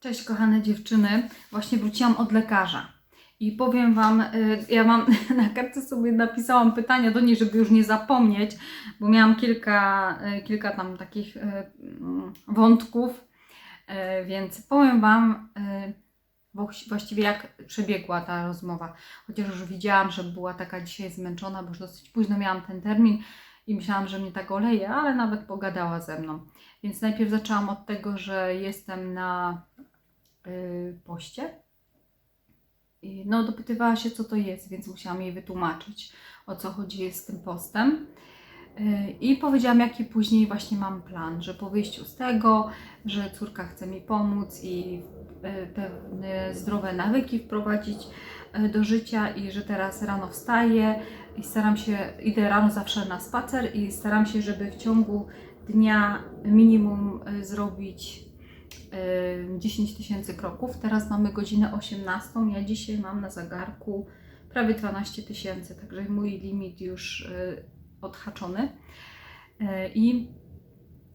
Cześć kochane dziewczyny, właśnie wróciłam od lekarza. I powiem Wam, y, ja mam na kartce sobie napisałam pytania do niej, żeby już nie zapomnieć, bo miałam kilka, y, kilka tam takich y, mm, wątków, więc powiem Wam właś- właściwie jak przebiegła ta rozmowa, chociaż już widziałam, że była taka dzisiaj zmęczona, bo już dosyć późno miałam ten termin i myślałam, że mnie tak oleje, ale nawet pogadała ze mną. Więc najpierw zaczęłam od tego, że jestem na poście. I no, dopytywała się, co to jest, więc musiałam jej wytłumaczyć, o co chodzi z tym postem. Y, I powiedziałam, jaki później właśnie mam plan, że po wyjściu z tego, że córka chce mi pomóc i y, pewne zdrowe nawyki wprowadzić y, do życia i że teraz rano wstaję i staram się, idę rano zawsze na spacer i staram się, żeby w ciągu dnia minimum y, zrobić y, 10 tysięcy kroków. Teraz mamy godzinę 18. Ja dzisiaj mam na zegarku prawie 12 tysięcy, także mój limit już y, odhaczony. Y, I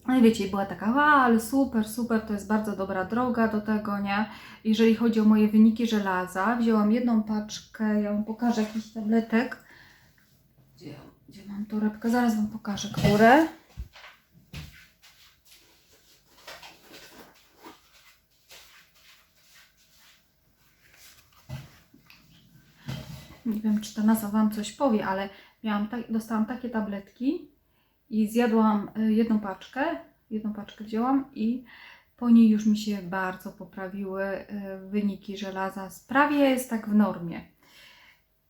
no wiecie, była taka, ale super, super, to jest bardzo dobra droga do tego, nie? Jeżeli chodzi o moje wyniki żelaza, wzięłam jedną paczkę, ja Wam pokażę jakiś tabletek. Gdzie, gdzie mam torebkę? Zaraz Wam pokażę, które. Nie wiem, czy ta nazwa Wam coś powie, ale miałam tak, dostałam takie tabletki i zjadłam y, jedną paczkę, jedną paczkę wzięłam i po niej już mi się bardzo poprawiły y, wyniki żelaza. Prawie jest tak w normie.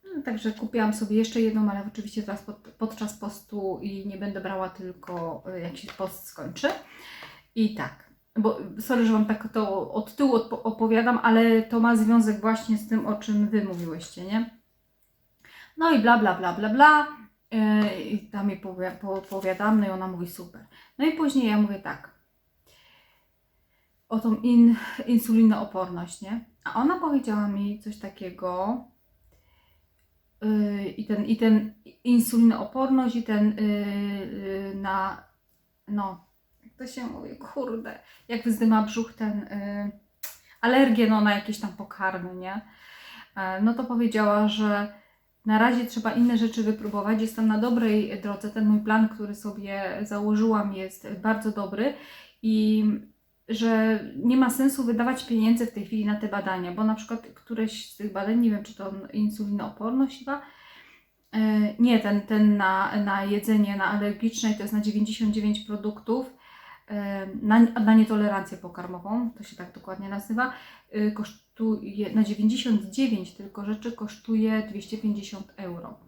No, Także kupiłam sobie jeszcze jedną, ale oczywiście teraz pod, podczas postu i nie będę brała tylko y, jak się post skończy. I tak, bo sorry, że Wam tak to od tyłu opowiadam, ale to ma związek właśnie z tym, o czym Wy mówiłyście, nie? No i bla, bla, bla, bla, bla. Yy, I tam jej powie- po- opowiadam, no i ona mówi super. No i później ja mówię tak. O tą in, insulinooporność, nie? A ona powiedziała mi coś takiego. Yy, I ten, i ten insulinooporność, i ten yy, yy, na. No, jak to się mówi, kurde, jak wyzdyma brzuch ten. Yy, alergię no, na jakieś tam pokarmy, nie? E, No to powiedziała, że na razie trzeba inne rzeczy wypróbować. Jestem na dobrej drodze. Ten mój plan, który sobie założyłam, jest bardzo dobry i że nie ma sensu wydawać pieniędzy w tej chwili na te badania, bo na przykład któreś z tych badań, nie wiem czy to insulinooporność chyba, e, nie, ten, ten na, na jedzenie, na alergiczne, to jest na 99 produktów, e, na, na nietolerancję pokarmową, to się tak dokładnie nazywa, kosztuje na 99 tylko rzeczy kosztuje 250 euro.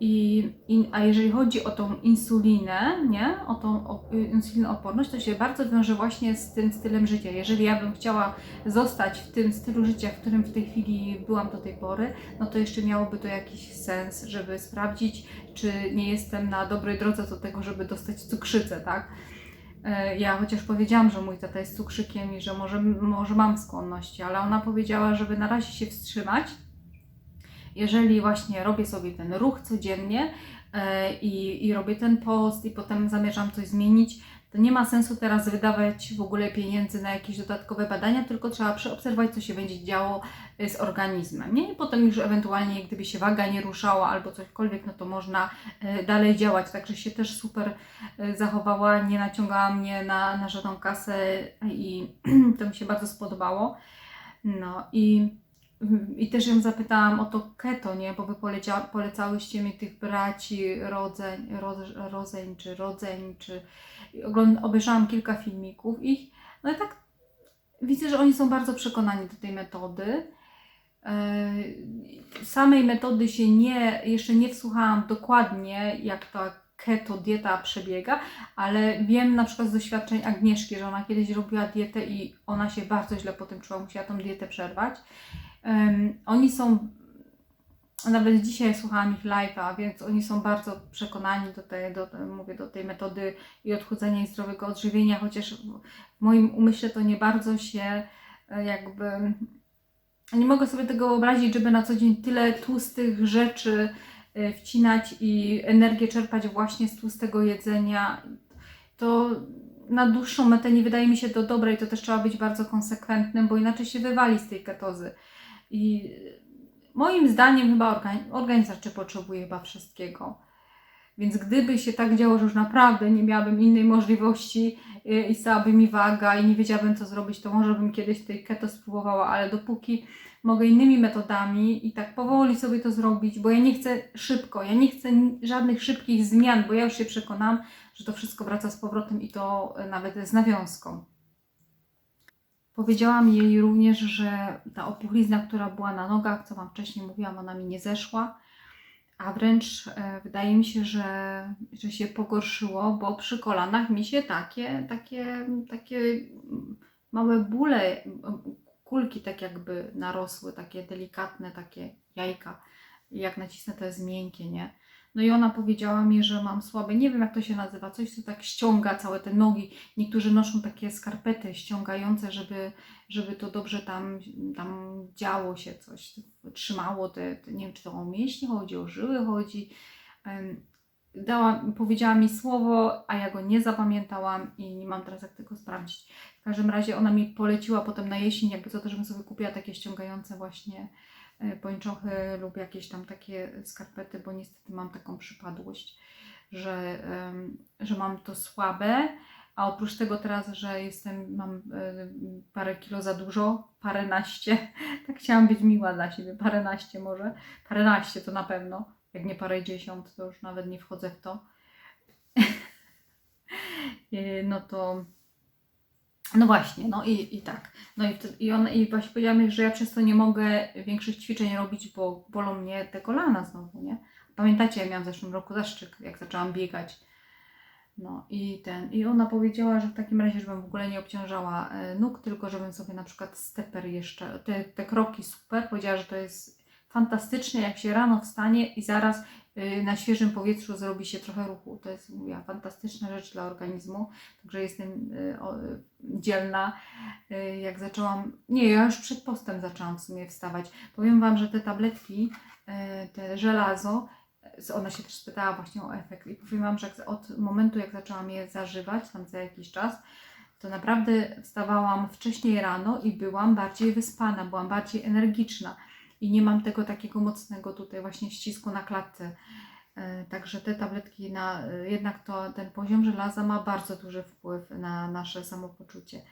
I, i, a jeżeli chodzi o tą insulinę, nie? o tą o, y, insulinooporność, to się bardzo wiąże właśnie z tym stylem życia. Jeżeli ja bym chciała zostać w tym stylu życia, w którym w tej chwili byłam do tej pory, no to jeszcze miałoby to jakiś sens, żeby sprawdzić, czy nie jestem na dobrej drodze do tego, żeby dostać cukrzycę, tak? E, Ja chociaż powiedziałam, że mój tata jest cukrzykiem i że może, może mam skłonności, ale ona powiedziała, żeby na razie się wstrzymać. Jeżeli właśnie robię sobie ten ruch codziennie e, i, i robię ten post i potem zamierzam coś zmienić, to nie ma sensu teraz wydawać w ogóle pieniędzy na jakieś dodatkowe badania, tylko trzeba przeobserwować, co się będzie działo e, z organizmem. Nie? I potem już ewentualnie, gdyby się waga nie ruszała albo cośkolwiek, no to można e, dalej działać. Także się też super e, zachowała, nie naciągała mnie na, na żadną kasę i to mi się bardzo spodobało. No i, i też ją zapytałam o to keto, nie? Bo wy polecia, polecałyście mi tych braci rodzeń, ro, rodzeń czy rodzeń, czy ogląd, obejrzałam kilka filmików ich. No i tak widzę, że oni są bardzo przekonani do tej metody. Yy, Samej metody się nie, jeszcze nie wsłuchałam dokładnie, jak ta keto dieta przebiega, ale wiem na przykład z doświadczeń Agnieszki, że ona kiedyś robiła dietę i ona się bardzo źle po tym czuła, musiała tą dietę przerwać. Ym, oni są, nawet dzisiaj słuchałam ich live'a, więc oni są bardzo przekonani do tej, do, mówię, do tej metody i odchudzania i zdrowego odżywienia, chociaż w w moim umyśle to nie bardzo się e, jakby nie mogę sobie tego wyobrazić, żeby na co dzień tyle tłustych rzeczy e, wcinać i energię czerpać właśnie z tłustego jedzenia. To na dłuższą metę nie wydaje mi się to dobre i to też trzeba być bardzo konsekwentnym, bo inaczej się wywali z tej ketozy. I moim zdaniem chyba organi- organizm raczej potrzebuje chyba wszystkiego. Więc gdyby się tak działo, że już naprawdę nie miałabym innej możliwości y, i stałaby mi waga i nie wiedziałabym co zrobić, to może bym kiedyś tej keto spróbowała, ale dopóki mogę innymi metodami i tak powoli sobie to zrobić, bo ja nie chcę szybko, ja nie chcę żadnych szybkich zmian, bo ja już się przekonałam, że to wszystko wraca z powrotem i to y, nawet z nawiązką. Powiedziałam jej również, że ta opuchlizna, która była na nogach, co Wam wcześniej mówiłam, ona mi nie zeszła, a wręcz e, wydaje mi się, że, że się pogorszyło, bo przy kolanach mi się takie, takie, takie małe bóle, kulki tak jakby narosły, takie delikatne, takie jajka. Jak nacisnę, to jest miękkie, nie? No i ona powiedziała mi, że mam słabe, nie wiem jak to się nazywa, coś co tak ściąga całe te nogi. Niektórzy noszą takie skarpety ściągające, żeby, żeby to dobrze tam, tam działo się coś, trzymało te, te, nie wiem czy to o mięśnie chodzi, o żyły chodzi. Dała, powiedziała mi słowo, a ja go nie zapamiętałam i nie mam teraz jak tego sprawdzić. W każdym razie ona mi poleciła potem na jesień, jakby co to, żebym sobie kupiła takie ściągające właśnie pończochy lub jakieś tam takie skarpety, bo niestety mam taką przypadłość, że, że mam to słabe, a oprócz tego teraz, że jestem, mam e, parę kilo za dużo, paręnaście, tak chciałam być miła dla siebie, paręnaście może, paręnaście to na pewno, jak nie parę dziesiąt, to już nawet nie wchodzę w to. E, no to, no właśnie, no i, i tak. No i, i, on, i właśnie powiedziała mi, że ja przez to nie mogę większych ćwiczeń robić, bo bolą mnie te kolana znowu, nie? Pamiętacie, ja miałam w zeszłym roku zastrzyk, jak zaczęłam biegać. No i ten, i ona powiedziała, że w takim razie, żebym w ogóle nie obciążała e, nóg, tylko żebym sobie na przykład steper jeszcze, te, te kroki super, powiedziała, że to jest fantastycznie, jak się rano wstanie i zaraz y, na świeżym powietrzu zrobi się trochę ruchu. To jest, mówiła, fantastyczna rzecz dla organizmu, także jestem y, y, dzielna. Jak zaczęłam, nie, ja już przed postem zaczęłam w sumie wstawać. Powiem Wam, że te tabletki, te żelazo, ona się też spytała właśnie o efekt i powiem Wam, że od momentu jak zaczęłam je zażywać, tam za jakiś czas, to naprawdę wstawałam wcześniej rano i byłam bardziej wyspana, byłam bardziej energiczna i nie mam tego takiego mocnego tutaj właśnie ścisku na klatce. E, Także te tabletki, na, e, jednak to, ten poziom żelaza ma bardzo duży wpływ na nasze samopoczucie.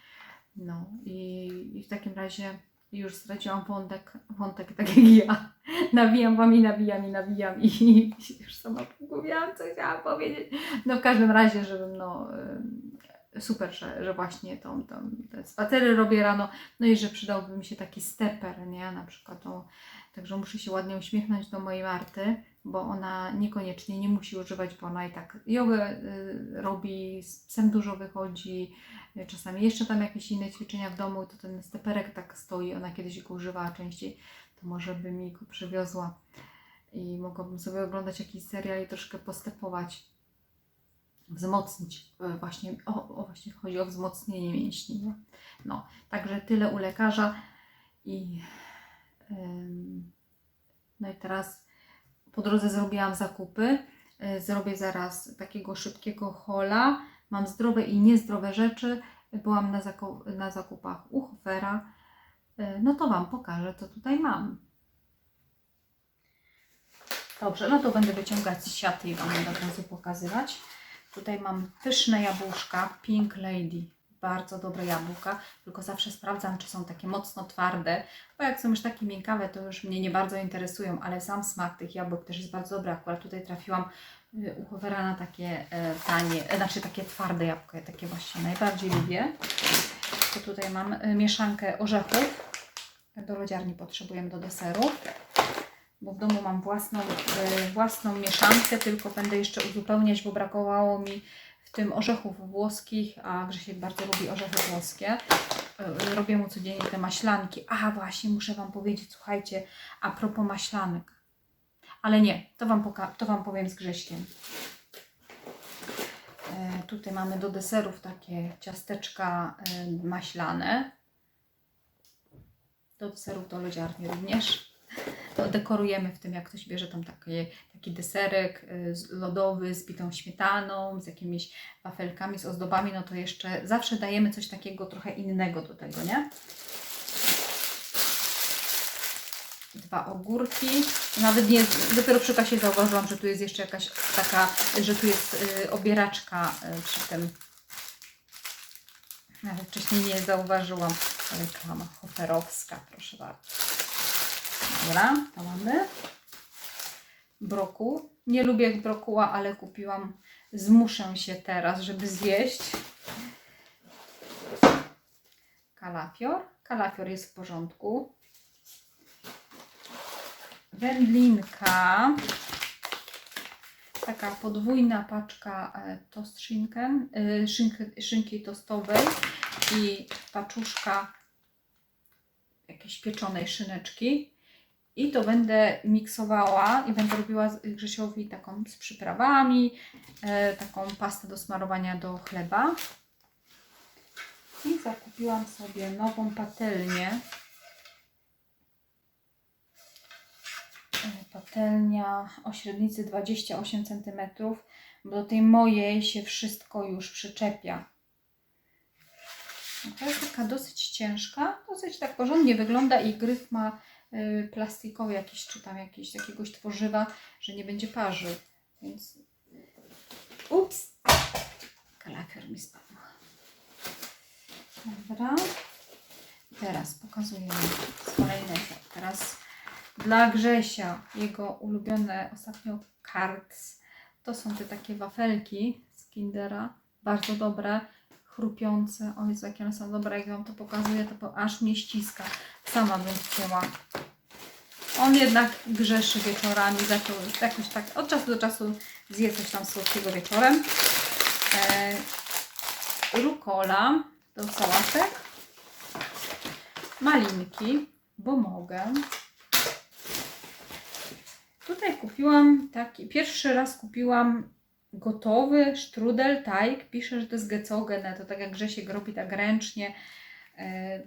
No i, i w takim razie już straciłam wątek, wątek tak jak ja. Nawijam wam i nawijam i nawijam i już sama pogubiłam, co chciałam powiedzieć. No w każdym razie, żebym no super, że, że właśnie tą, tą, te spacery robię rano, no i że przydałby mi się taki steper, nie? Na przykład tą, także muszę się ładnie uśmiechnąć do mojej Marty, bo ona niekoniecznie nie musi używać, bo ona i tak jogę y, robi, z psem dużo wychodzi, y, czasami jeszcze tam jakieś inne ćwiczenia w domu, to ten steperek tak stoi, ona kiedyś go używała częściej, to może by mi go przywiozła. I mogłabym sobie oglądać jakiś serial i troszkę postepować wzmocnić e, właśnie, o, o właśnie chodzi o wzmocnienie mięśni. Nie? No, także tyle u lekarza i ym, no i teraz po drodze zrobiłam zakupy. E, Zrobię zaraz takiego szybkiego hola. Mam zdrowe i niezdrowe rzeczy. Byłam na, zaku- na zakupach u Hofera. E, No to Wam pokażę, co tutaj mam. Dobrze, no to będę wyciągać z siaty i Wam będę od razu pokazywać. Tutaj mam pyszne jabłuszka, Pink Lady. Bardzo dobre jabłka, tylko zawsze sprawdzam, czy są takie mocno twarde, bo jak są już takie miękkawe, to już mnie nie bardzo interesują, ale sam smak tych jabłek też jest bardzo dobry. Akurat tutaj trafiłam y, u Hofera na takie e, tanie, e, znaczy takie twarde jabłka, ja takie właśnie najbardziej lubię. To tutaj mam e, mieszankę orzechów. Do lodziarni potrzebujemy do deseru bo w domu mam własną, e, własną mieszankę, tylko będę jeszcze uzupełniać, bo brakowało mi w tym orzechów włoskich, a Grzesiek bardzo lubi orzechy włoskie. E, Robię mu codziennie te maślanki. A właśnie, muszę Wam powiedzieć, słuchajcie, a propos maślanek. Ale nie, to Wam, to wam powiem z Grześkiem. E, Tutaj mamy do deserów takie ciasteczka e, maślane. Do deserów do lodziarni również. Dekorujemy w tym, jak ktoś bierze tam taki, deserek y, lodowy z bitą śmietaną, z jakimiś wafelkami, z ozdobami, no to jeszcze zawsze dajemy coś takiego trochę innego do tego, nie? Dwa ogórki. Nawet nie, dopiero przy kasie zauważyłam, że tu jest jeszcze jakaś taka, że tu jest y, obieraczka y, przy tym. Nawet wcześniej nie zauważyłam. Reklama hoferowska, proszę bardzo. Dobra, to mamy. Brokuł. Nie lubię brokuła, ale kupiłam. Zmuszę się teraz, żeby zjeść. Kalafior. Kalafior jest w porządku. Wędlinka. Taka podwójna paczka e, tost szynkę, e, szynki, szynki tostowej i paczuszka jakiejś pieczonej szyneczki. I to będę miksowała i będę robiła Grzesiowi taką z przyprawami, e, taką pastę do smarowania do chleba. I zakupiłam sobie nową patelnię. E, Patelnia o średnicy 28 cm, bo do tej mojej się wszystko już przyczepia. To jest taka dosyć ciężka, dosyć tak porządnie wygląda i gryf ma plastikowy jakiś, czy tam jakiś, jakiegoś tworzywa, że nie będzie parzył. Więc ups, kalafior mi spadł. Dobra. Teraz pokazuję z kolejnej. Teraz dla Grzesia jego ulubione ostatnio cards. To są te takie wafelki z Kindera. Bardzo dobre, chrupiące. O jakie one są dobre. Jak Wam to pokazuję, to po, aż mnie ściska. Sama bym chciała. On jednak grzeszy wieczorami. Zaczął jakoś tak od czasu do czasu zje coś tam słodkiego wieczorem. E, rukola do sałatek. Malinki, bo mogę. Tutaj kupiłam taki, pierwszy raz kupiłam gotowy strudel, tajk. Pisze, że to jest gecogene, to tak jak Grzesiek robi tak ręcznie. E,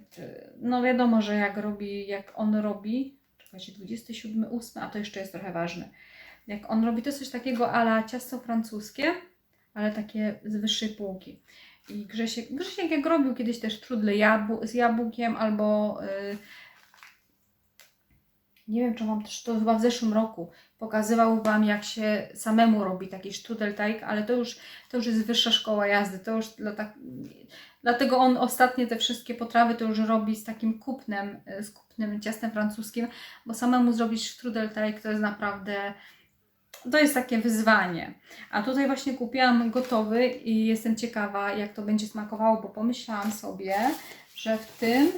No wiadomo, że jak robi, jak on robi, czekajcie, 27,8, a to jeszcze jest trochę ważne. Jak on robi, to coś takiego ala ciasto francuskie, ale takie z wyższej półki. I Grzesiek, Grzesiek jak robił kiedyś też trudle jabł, z jabłkiem albo y, nie wiem, czy mam też to chyba w zeszłym roku. Pokazywał Wam, jak się samemu robi taki sztudelteig, ale to już, to już jest wyższa szkoła jazdy. To już dla tak, dlatego on ostatnie te wszystkie potrawy to już robi z takim kupnem, y, z kupnym ciastem francuskim, bo samemu zrobić sztudelteig to jest naprawdę to jest takie wyzwanie. A tutaj właśnie kupiłam gotowy i jestem ciekawa, jak to będzie smakowało, bo pomyślałam sobie, że w tym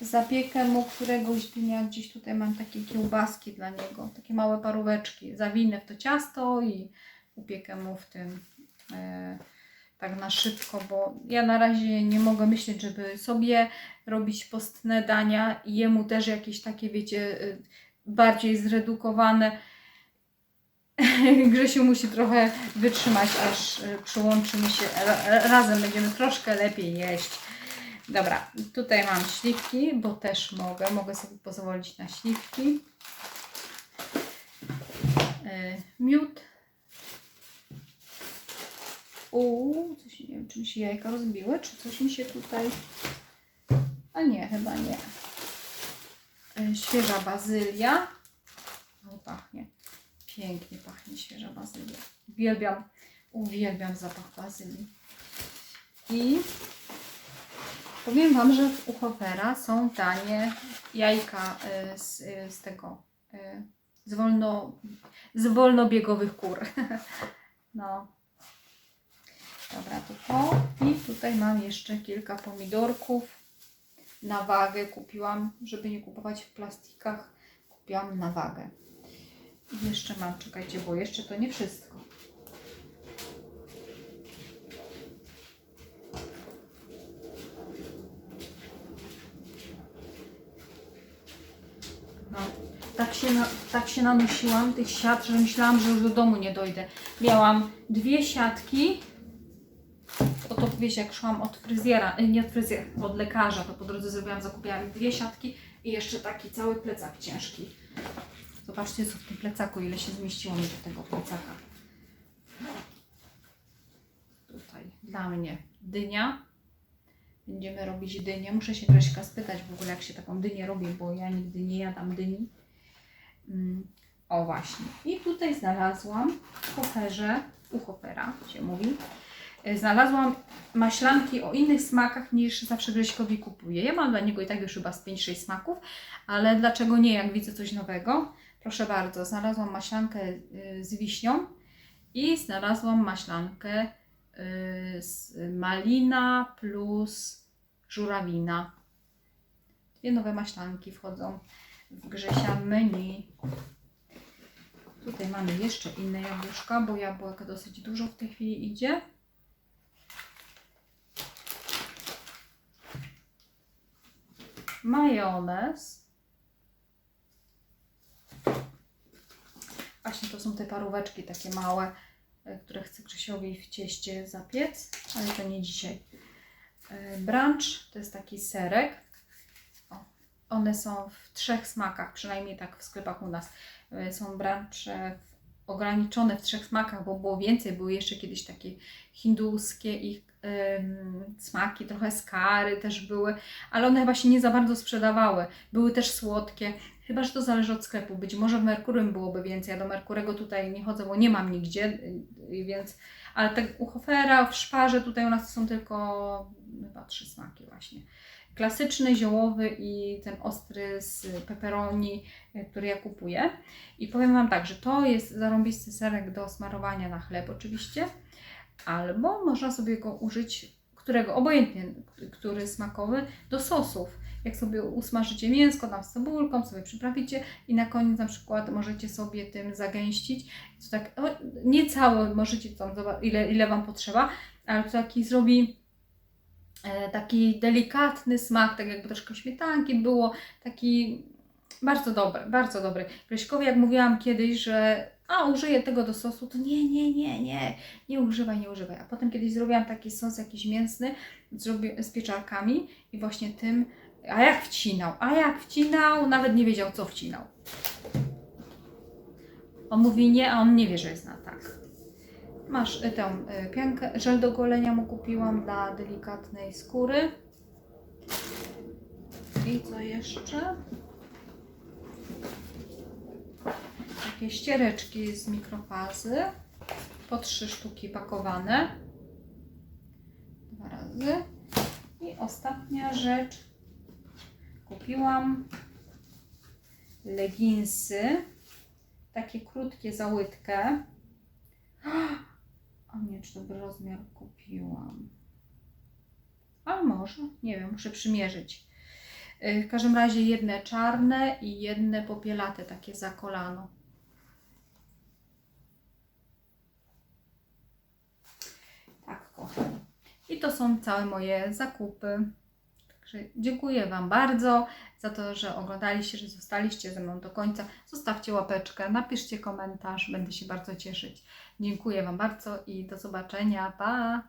zapiekę mu któregoś dnia, gdzieś tutaj mam takie kiełbaski dla niego, takie małe paróweczki. Zawinę w to ciasto i upiekę mu w tym e, tak na szybko, bo ja na razie nie mogę myśleć, żeby sobie robić postne dania i jemu też jakieś takie, wiecie, y, bardziej zredukowane. Grzesiu musi trochę wytrzymać, aż y, przyłączymy się, ra- razem będziemy troszkę lepiej jeść. Dobra, tutaj mam śliwki, bo też mogę, mogę sobie pozwolić na śliwki. Y, Miód. Uuu, coś, nie wiem, czy mi się jajka rozbiły, czy coś mi się tutaj... A nie, chyba nie. Y, Świeża bazylia. O, pachnie. Pięknie pachnie świeża bazylia. Uwielbiam, uwielbiam zapach bazylii. I powiem Wam, że u Hofera są tanie jajka y, z, y, z tego, y, z, wolno, z wolnobiegowych kur. No. Dobra, to to. I tutaj mam jeszcze kilka pomidorków na wagę. Kupiłam, żeby nie kupować w plastikach. Kupiłam na wagę. I jeszcze mam, czekajcie, bo jeszcze to nie wszystko. No, tak się, na, tak się nanosiłam tych siat, że myślałam, że już do domu nie dojdę. Miałam dwie siatki. Oto wiecie, jak szłam od fryzjera, y, nie od fryzjera, od lekarza, to po drodze zrobiłam, zakupiłam dwie siatki i jeszcze taki cały plecak ciężki. Zobaczcie, co w tym plecaku, ile się zmieściło mi do tego plecaka. Tutaj dla mnie dynia. Będziemy robić dynię. Muszę się Grześka spytać w ogóle, jak się taką dynię robi, bo ja nigdy nie jadam dyni. Mm, O właśnie. I tutaj znalazłam w hoferze, u hofera się mówi, e, znalazłam maślanki o innych smakach niż zawsze Grześkowi kupuję. Ja mam dla niego i tak już chyba z 5-6 smaków, ale dlaczego nie, jak widzę coś nowego? Proszę bardzo, znalazłam maślankę y, z wiśnią i znalazłam maślankę y, z malina plus żurawina. Dwie nowe maślanki wchodzą w Grzesia menu. Tutaj mamy jeszcze inne jabłuszka, bo jabłek dosyć dużo w tej chwili idzie. Majonez. Właśnie to są te paróweczki takie małe, e, które chcę Grzesiowi w cieście zapiec, ale to nie dzisiaj. E, Brunch to jest taki serek. One są w trzech smakach, przynajmniej tak w sklepach u nas. E, Są brunche w- ograniczone w trzech smakach, bo było więcej. Były jeszcze kiedyś takie hinduskie ich em, smaki, trochę skary też były, ale one chyba się nie za bardzo sprzedawały. Były też słodkie. Chyba, że to zależy od sklepu. Być może w Merkurym byłoby więcej. Ja do Merkurego tutaj nie chodzę, bo nie mam nigdzie, y, y, więc. Ale tak u Hofera, w szparze tutaj u nas są tylko chyba trzy smaki właśnie. Klasyczny, ziołowy i ten ostry z pepperoni, y, który ja kupuję. I powiem Wam tak, że to jest zarąbisty serek do smarowania na chleb oczywiście, albo można sobie go użyć, którego, obojętnie, który smakowy, do sosów jak sobie usmażycie mięsko tam z cebulką, sobie przyprawicie i na koniec na przykład możecie sobie tym zagęścić. To tak, o, nie całe możecie tam, ile, ile Wam potrzeba, ale to taki zrobi e, taki delikatny smak, tak jakby troszkę śmietanki było, taki bardzo dobry, bardzo dobry. Grześkowi, jak mówiłam kiedyś, że a, użyję tego do sosu, to nie, nie, nie, nie, nie używaj, nie używaj. A potem kiedyś zrobiłam taki sos jakiś mięsny zrobię, z pieczarkami i właśnie tym a jak wcinał? A jak wcinał? Nawet nie wiedział, co wcinał. On mówi nie, a on nie wie, że jest na tak. Masz y, tę y, piankę, żel do golenia mu kupiłam dla delikatnej skóry. I co jeszcze? Takie ściereczki z mikrofazy. Po trzy sztuki pakowane. Dwa razy. I ostatnia rzecz. Kupiłam leginsy, takie krótkie za łydkę. Nie, czy dobry rozmiar kupiłam. A może, nie wiem, muszę przymierzyć. Y, W każdym razie jedne czarne i jedne popielate, takie za kolano. Tak, kochani. I to są całe moje zakupy. Także dziękuję Wam bardzo za to, że oglądaliście, że zostaliście ze mną do końca. Zostawcie łapeczkę, napiszcie komentarz, będę się bardzo cieszyć. Dziękuję Wam bardzo i do zobaczenia. Pa!